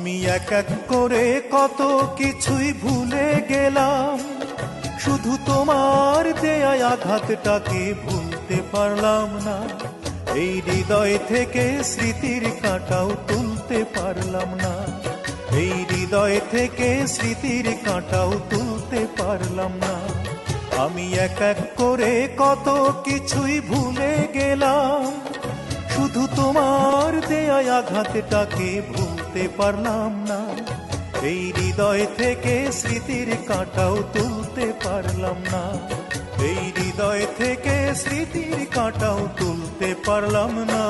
এক এক করে কত কিছুই ভুলে গেলাম। শুধু তোমার দেয়া আঘাতটাকে ভুলতে পারলাম না। এই হৃদয় থেকে স্মৃতির কাঁটাও তুলতে পারলাম না। এই হৃদয় থেকে স্মৃতির কাঁটাও তুলতে পারলাম না। আমি এক এক করে কত কিছুই ভুলে গেলাম। শুধু তোমার দেয়া আঘাতটাকে ভুলতে পারলাম না। এই হৃদয় থেকে স্মৃতির কাঁটাও তুলতে পারলাম না। এই হৃদয় থেকে স্মৃতির কাঁটাও তুলতে পারলাম না।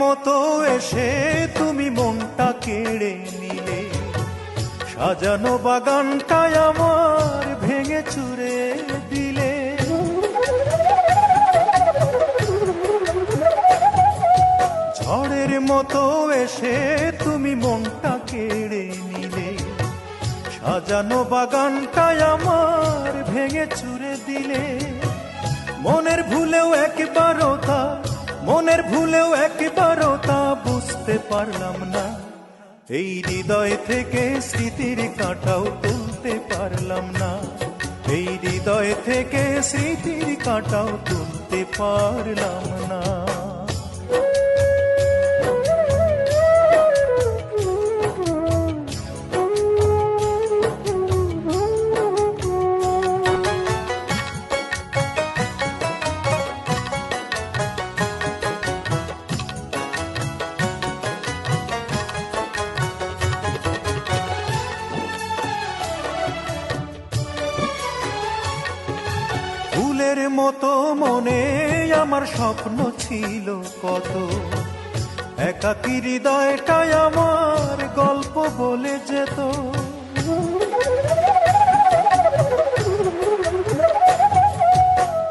মতো এসে তুমি মনটা কেড়ে নিলে। সাজানো বাগানটায় আমার ভেঙে চুরে দিলে। ঝড়ের মতো এসে তুমি মনটা কেড়ে নিলে। সাজানো বাগানটায় আমার ভেঙে চুরে দিলে। মনের ভুলেও একবারও তা মনের ভুলেও একবারও তা বুঝতে পারলাম না। এই হৃদয় থেকে স্মৃতির কাঁটাও তুলতে পারলাম না। এই হৃদয় থেকে স্মৃতির কাঁটাও তুলতে পারলাম না। ফুলের মতো মনে আমার স্বপ্ন ছিল কত। একাকি হৃদয়টাই আমার গল্প বলে যেত।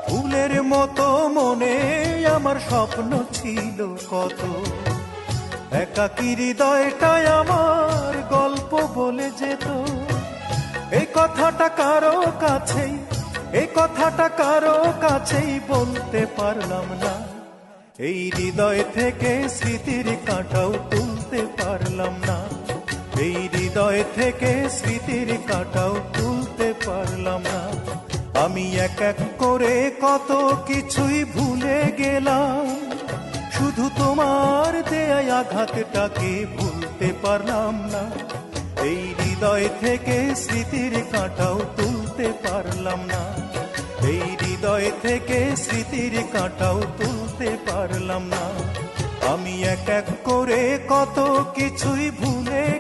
ফুলের মতো মনে আমার স্বপ্ন ছিল কত। একাকি হৃদয়টাই আমার গল্প বলে যেত। এই কথাটা কারও কাছেই এই কথাটা কারও কাছেই বলতে পারলাম না। এই হৃদয় থেকে স্মৃতির কাঁটাও তুলতে পারলাম না। এই হৃদয় থেকে স্মৃতির কাঁটাও তুলতে পারলাম না। আমি এক এক করে কত কিছুই ভুলে গেলাম। শুধু তোমার দেয় আঘাতটাকে ভুলতে পারলাম না। এই হৃদয় থেকে স্মৃতির কাঁটাও তুলতে পারলাম না। থেকে স্মৃতির কাঁটাও তুলতে পারলাম না। আমি এক এক করে কত কিছুই ভুলে